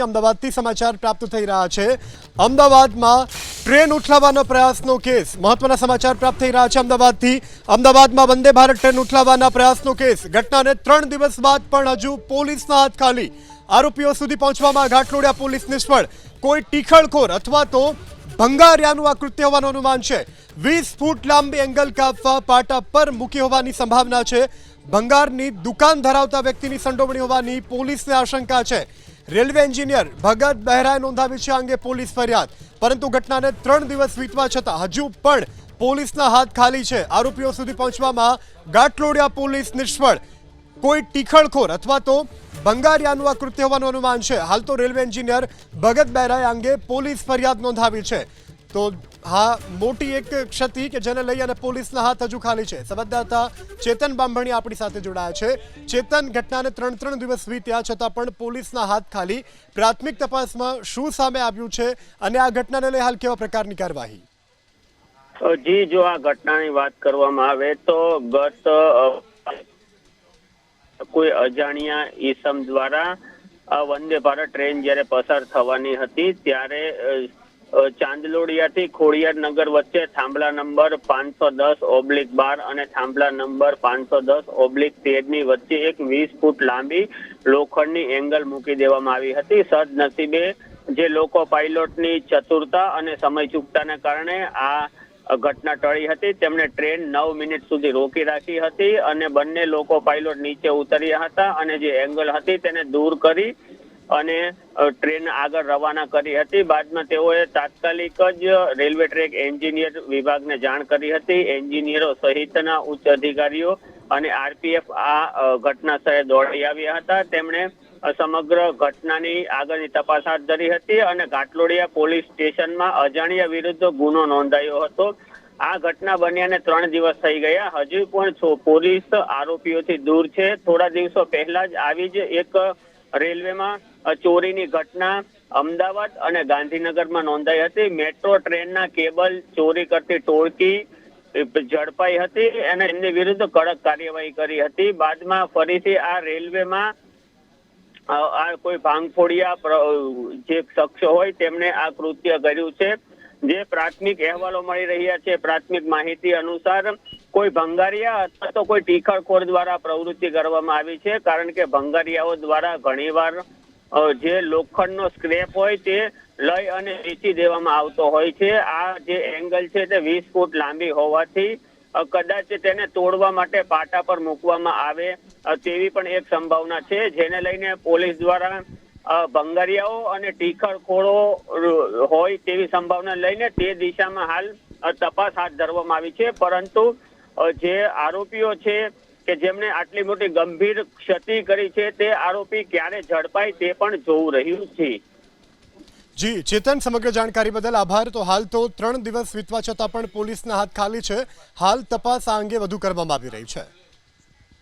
સંજેલી અમદાવાદથી સમાચાર પ્રાપ્ત થઈ રહ્યા છે. અમદાવાદમાં ટ્રેન ઉઠલાવવાનો પ્રયાસનો કેસ. મહત્વના સમાચાર પ્રાપ્ત થઈ રહ્યા છે અમદાવાદથી. અમદાવાદમાં વંદે ભારત ટ્રેન ઉઠલાવવાના પ્રયાસનો કેસ. ઘટનાને ત્રણ દિવસ બાદ પણ હજુ પોલીસના હાથ ખાલી. આરોપીઓ સુધી પહોંચવામાં ઘાટલોડિયા પોલીસ નિષ્ફળ. કોઈ ટીખળખોર અથવા તો ભંગારિયાનું આ કૃત્ય હોવાનું અનુમાન છે. વીસ ફૂટ લાંબી એંગલ કાપવા પાટા પર મૂકી હોવાની સંભાવના છે. ભંગારની દુકાન ધરાવતા વ્યક્તિની સંડોવણી હોવાની પોલીસને આશંકા છે. રેલવે એન્જિનિયર ભગત બહેરાએ નોંધાવી છે અંગે પોલીસ ફરિયાદ. પરંતુ ઘટનાને ત્રણ દિવસ વીતવા છતાં હજુ પણ પોલીસના હાથ ખાલી છે. આરોપીઓ સુધી પહોંચવામાં ગાંઠલોડિયા પોલીસ નિષ્ફળ. કોઈ ટીખળખોર અથવા તો ભંગારિયાનું આ કૃત્ય હોવાનું અનુમાન છે. હાલ તો રેલવે એન્જિનિયર ભગત બહેરાએ અંગે પોલીસ ફરિયાદ નોંધાવી છે. તો હા, મોટી એક ક્ષતિ કે જેને લઈ અને પોલીસના હાથ હજુ ખાલી છે. સંવાદદાતા ચેતન બાંભણી આપણી સાથે જોડાયા છે. ચેતન, ઘટનાને ત્રણ ત્રણ દિવસ વીત્યા છતાં પણ પોલીસના હાથ ખાલી. પ્રાથમિક તપાસમાં શું સામે આવ્યું છે અને આ ઘટનાને લઈ હાલ કેવા પ્રકારની કાર્યવાહી? જી, જો આ ઘટનાની વાત કરવામાં આવે તો ગત કોઈ અજાણ્યા ઈસમ દ્વારા આ વંદે ભારત ટ્રેન જ્યારે પસાર થવાની હતી, ત્યારે ચાંદલોડિયાથી ખોડિયાર નગર વચ્ચે થાંભલા નંબર પાંચસો દસ ઓબ્લિક બાર અને થાંભલા નંબર પાંચસો દસ ઓબ્લિક તેરની વચ્ચે એક વીસ ફૂટ લાંબી લોખંડની એંગલ મૂકી દેવામાં આવી હતી. સદનસીબે જે લોકો પાઇલોટની ચતુરતા અને સમય ચૂકતાને કારણે આ ઘટના ટળી હતી, તેમણે ટ્રેન નવ મિનિટ સુધી રોકી રાખી હતી અને બંને લોકો પાઇલોટ નીચે ઉતર્યા હતા અને જે એંગલ હતી તેને દૂર કરી અને ટ્રેન આગળ રવાના કરી હતી. બાદમાં તેઓએ તાત્કાલિક જ રેલવે ટ્રેક એન્જિનિયર વિભાગને જાણ કરી હતી. એન્જિનિયરો સહિતના ઉચ્ચ અધિકારીઓ અને આરપીએફ આ ઘટના સ્થળે દોડી આવ્યા હતા. તેમણે સમગ્ર ઘટનાની આગળની તપાસ હાથ ધરી હતી અને ઘાટલોડિયા પોલીસ સ્ટેશનમાં અજાણ્યા વિરુદ્ધ ગુનો નોંધાયો હતો. આ ઘટના બન્યાને ત્રણ દિવસ થઈ ગયા. હજુ પણ પોલીસ આરોપીઓથી દૂર છે. થોડા દિવસો પહેલા જ આવી જ એક રેલવેમાં ચોરીની ઘટના અમદાવાદ અને ગાંધીનગરમાં નોંધાઈ હતી. મેટ્રો ટ્રેનના કેબલ ચોરી કરતી ટોળકી ઝડપાઈ હતી અને એમની વિરુદ્ધ કડક કાર્યવાહી કરી હતી. બાદમાં ફરીથી આ રેલવેમાં આ કોઈ ભાંગફોડિયા જે શખ્સો હોય તેમણે આ કૃત્ય કર્યું છે. જે પ્રાથમિક અહેવાલો મળી રહ્યા છે. પ્રાથમિક માહિતી અનુસાર કોઈ ભંગારિયા અથવા તો કોઈ ટીખળખોર દ્વારા પ્રવૃત્તિ કરવામાં આવી છે, કારણ કે ભંગારિયાઓ દ્વારા ઘણીવાર જે લોખંડનો સ્ક્રેપ હોય તે લઈ અને વેચી દેવામાં આવતો હોય છે. આ જે એંગલ છે તે વીસ ફૂટ લાંબી હોવાથી કદાચ તેને તોડવા માટે પાટા પર મૂકવામાં આવે તેવી પણ એક સંભાવના છે. જેને લઈને પોલીસ દ્વારા ભંગારિયાઓ અને ટીખળખોળો હોય તેવી સંભાવના લઈને તે દિશામાં હાલ તપાસ હાથ ધરવામાં આવી છે. પરંતુ જે આરોપીઓ છે કે જેમને આટલી મોટી ગંભીર ક્ષતિ કરી છે, તે આરોપી ક્યારે ઝડપાય તે પણ જોવું રહ્યું છે. જી, ચેતન, સમગ્ર જાણકારી બદલ આભાર. તો હાલ તો ત્રણ દિવસ વીતવા છતાં પણ પોલીસના હાથ ખાલી છે. હાલ તપાસ આ અંગે વધુ કરવામાં આવી રહી છે.